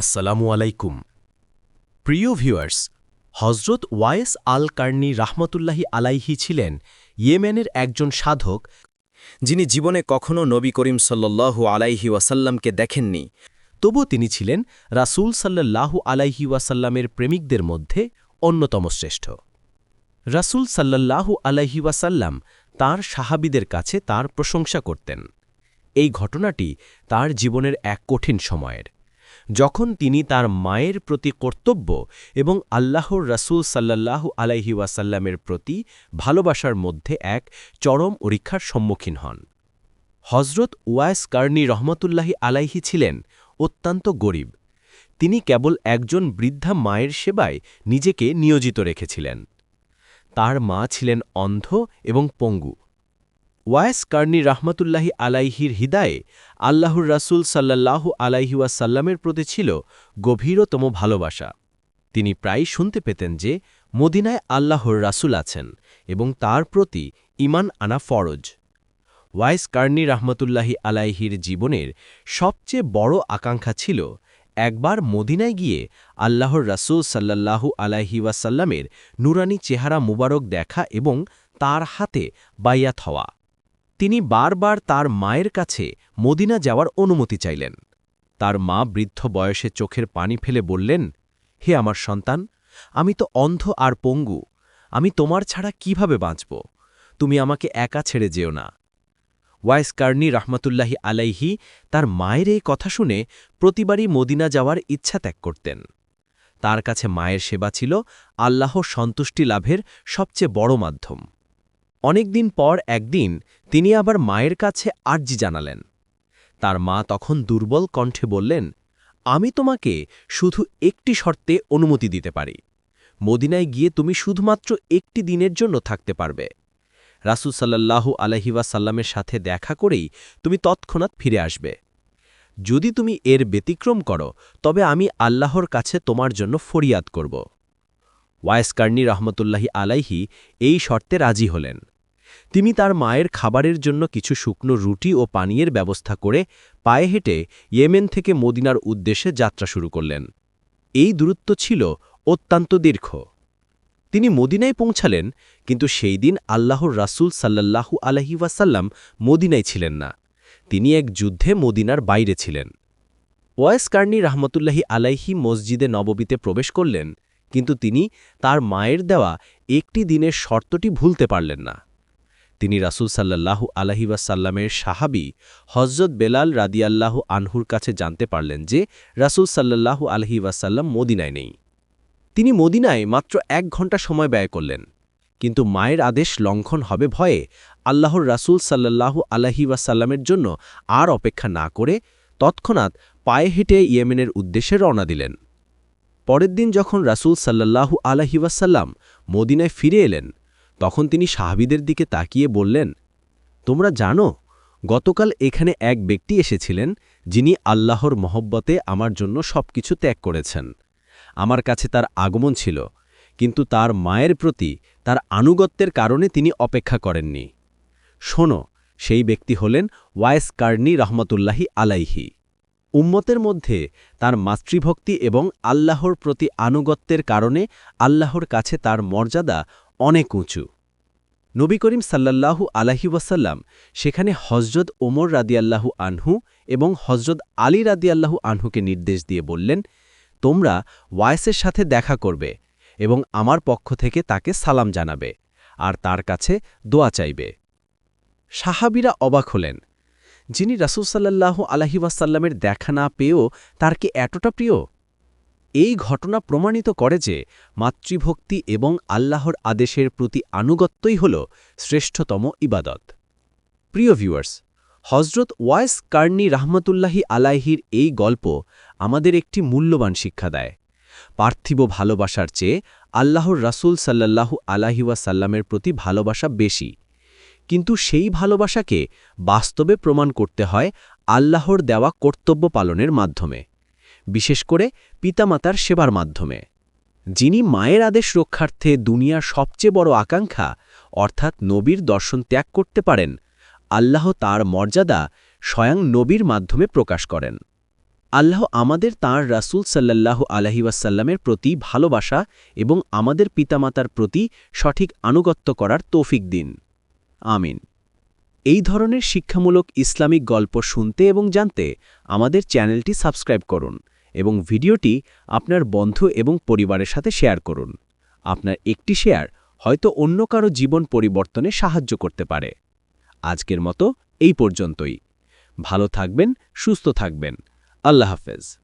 আসসালামু আলাইকুম। প্রিয় ভিউয়ার্স হজরত ওয়ায়েস আল কার্নি রাহমতুল্লাহি আলাইহি ছিলেন ইয়েমেনের একজন সাধক যিনি জীবনে কখনও নবী করিম সাল্লু আলাইহি ওয়াসাল্লামকে দেখেননি। তবু তিনি ছিলেন রাসূল সাল্লাল্লাহু আলাইহি ওয়াসাল্লামের প্রেমিকদের মধ্যে অন্যতম শ্রেষ্ঠ। রাসূল সাল্লাল্লাহু আলাইহি ওয়াসাল্লাম তাঁর সাহাবিদের কাছে তার প্রশংসা করতেন। এই ঘটনাটি তার জীবনের এক কঠিন সময়ের। যখন তিনি তার মায়ের প্রতি কর্তব্য এবং আল্লাহর রাসূল সাল্লাল্লাহু আলাইহি ওয়াসাল্লামের প্রতি ভালোবাসার মধ্যে এক চরম পরীক্ষার সম্মুখীন হন। হজরত ওয়াইস কার্নি রহমতুল্লাহি আলাইহি ছিলেন অত্যন্ত গরিব। তিনি কেবল একজন বৃদ্ধা মায়ের সেবায় নিজেকে নিয়োজিত রেখেছিলেন। তার মা ছিলেন অন্ধ এবং পঙ্গু। ওয়ায়েস কার্নি রাহমাতুল্লাহি আলাইহির হিদায়ে আল্লাহর রাসূল সাল্লাল্লাহু আলাইহি ওয়াসাল্লামের প্রতি ছিল গভীরতম ভালোবাসা। তিনি প্রায় শুনতে পেতেন যে মদিনায় আল্লাহর রাসূল আছেন এবং তার প্রতি ইমান আনা ফরজ। ওয়াইস কার্নি রাহমাতুল্লাহি আলাইহির জীবনের সবচেয়ে বড় আকাঙ্ক্ষা ছিল একবার মদিনায় গিয়ে আল্লাহর রাসূল সাল্লাল্লাহু আলাইহি ওয়াসাল্লামের নুরানি চেহারা মুবারক দেখা এবং তার হাতে বাইয়াত হওয়া। তিনি বারবার তার মায়ের কাছে মদিনা যাওয়ার অনুমতি চাইলেন। তার মা বৃদ্ধ বয়সে চোখের পানি ফেলে বললেন, হে আমার সন্তান, আমি তো অন্ধ আর পঙ্গু। আমি তোমার ছাড়া কীভাবে বাঁচব? তুমি আমাকে একা ছেড়ে যেও না। ওয়াইস কার্নি রহমতুল্লাহি আলাইহি তার মায়ের এই কথা শুনে প্রতিবারই মদিনা যাওয়ার ইচ্ছা ত্যাগ করতেন। তার কাছে মায়ের সেবা ছিল আল্লাহ সন্তুষ্টি লাভের সবচেয়ে বড় মাধ্যম। অনেকদিন পর একদিন তিনি আবার মায়ের কাছে আর্জি জানালেন। তার মা তখন দুর্বল কণ্ঠে বললেন, আমি তোমাকে শুধু একটি শর্তে অনুমতি দিতে পারি। মদিনায় গিয়ে তুমি শুধুমাত্র একটি দিনের জন্য থাকতে পারবে। রাসুল সাল্লাল্লাহু আলহিওয়াসাল্লামের সাথে দেখা করেই তুমি তৎক্ষণাৎ ফিরে আসবে। যদি তুমি এর ব্যতিক্রম করো, তবে আমি আল্লাহর কাছে তোমার জন্য ফরিয়াদ করব। ওয়াইস কার্নি রহমতুল্লাহি আলাইহি এই শর্তে রাজি হলেন। তিনি তার মায়ের খাবারের জন্য কিছু শুকনো রুটি ও পানীয়ের ব্যবস্থা করে পায়ে হেঁটে ইয়েমেন থেকে মদিনার উদ্দেশ্যে যাত্রা শুরু করলেন। এই দূরত্ব ছিল অত্যন্ত দীর্ঘ। তিনি মদিনায় পৌঁছালেন, কিন্তু সেই দিন আল্লাহর রাসুল সাল্লাল্লাহু আলহি ওয়াসাল্লাম মদিনায় ছিলেন না। তিনি এক যুদ্ধে মদিনার বাইরে ছিলেন। ওয়েস কার্নি রহমতুল্লাহি আলাইহি মসজিদে নববীতে প্রবেশ করলেন। কিন্তু তিনি তার মায়ের দেওয়া একটি দিনের শর্তটি ভুলতে পারলেন না। তিনি রাসুল সাল্লাল্লাহু আলহিবাসাল্লামের সাহাবি হজরত বেলাল রাদিয়াল্লাহ আনহুর কাছে জানতে পারলেন যে রাসুল সাল্লাল্লাহু আলহিবাসাল্লাম মদিনায় নেই। তিনি মদিনায় মাত্র এক ঘণ্টা সময় ব্যয় করলেন, কিন্তু মায়ের আদেশ লঙ্ঘন হবে ভয়ে আল্লাহর রাসুল সাল্লাল্লাহু আলহিবাসাল্লামের জন্য আর অপেক্ষা না করে তৎক্ষণাৎ পায়ে হেঁটে ইয়েমেনের উদ্দেশ্যে রওনা দিলেন। পরের দিন যখন রাসুল সাল্লাল্লাহু আলহিবাসাল্লাম মদিনায় ফিরে এলেন, তখন তিনি সাহাবিদের দিকে তাকিয়ে বললেন, তোমরা জানো, গতকাল এখানে এক ব্যক্তি এসেছিলেন যিনি আল্লাহর মহব্বতে আমার জন্য সব কিছু ত্যাগ করেছেন। আমার কাছে তার আগমন ছিল, কিন্তু তার মায়ের প্রতি তার আনুগত্যের কারণে তিনি অপেক্ষা করেননি। শোনো, সেই ব্যক্তি হলেন ওয়াইস কার্নি রহমতুল্লাহি আলাইহি। উম্মতের মধ্যে তার মাতৃভক্তি এবং আল্লাহর প্রতি আনুগত্যের কারণে আল্লাহর কাছে তার মর্যাদা অনেক উঁচু। নবী করিম সাল্লাল্লাহু আলাহি ওয়াসাল্লাম সেখানে হজরত ওমর রাদিয়াল্লাহু আনহু এবং হজরত আলী রাদিয়াল্লাহু আনহুকে নির্দেশ দিয়ে বললেন, তোমরা ওয়াইসের সাথে দেখা করবে এবং আমার পক্ষ থেকে তাকে সালাম জানাবে আর তার কাছে দোয়া চাইবে। সাহাবিরা অবাক হলেন। যিনি রাসুলসাল্লাহু আলহি ওয়াসাল্লামের দেখা না পেয়েও তার কি এতটা প্রিয়? এই ঘটনা প্রমাণিত করে যে মাতৃভক্তি এবং আল্লাহর আদেশের প্রতি আনুগত্যই হল শ্রেষ্ঠতম ইবাদত। প্রিয় ভিউয়ার্স হজরত ওয়াইস কার্নি রাহমতুল্লাহি আলাইহির এই গল্প আমাদের একটি মূল্যবান শিক্ষা দেয়। পার্থিব ভালোবাসার চেয়ে আল্লাহর রাসুল সাল্লাল্লাহু আলাহিওয়াসাল্লামের প্রতি ভালোবাসা বেশি। কিন্তু সেই ভালোবাসাকে বাস্তবে প্রমাণ করতে হয় আল্লাহর দেওয়া কর্তব্য পালনের মাধ্যমে, বিশেষ করে পিতামাতার সেবার মাধ্যমে। যিনি মায়ের আদেশ রক্ষার্থে দুনিয়ার সবচেয়ে বড় আকাঙ্ক্ষা, অর্থাৎ নবীর দর্শন ত্যাগ করতে পারেন, আল্লাহ তার মর্যাদা স্বয়ং নবীর মাধ্যমে প্রকাশ করেন। আল্লাহ আমাদের তাঁর রাসূল সাল্লাল্লাহু আলহি ওয়াসাল্লামের প্রতি ভালোবাসা এবং আমাদের পিতামাতার প্রতি সঠিক আনুগত্য করার তৌফিক দিন। আমিন। এই ধরনের শিক্ষামূলক ইসলামিক গল্প শুনতে এবং জানতে আমাদের চ্যানেলটি সাবস্ক্রাইব করুন এবং ভিডিওটি আপনার বন্ধু এবং পরিবারের সাথে শেয়ার করুন। আপনার একটি শেয়ার হয়তো অন্য কারও জীবন পরিবর্তনে সাহায্য করতে পারে। আজকের মতো এই পর্যন্তই। ভালো থাকবেন, সুস্থ থাকবেন। আল্লাহ হাফেজ।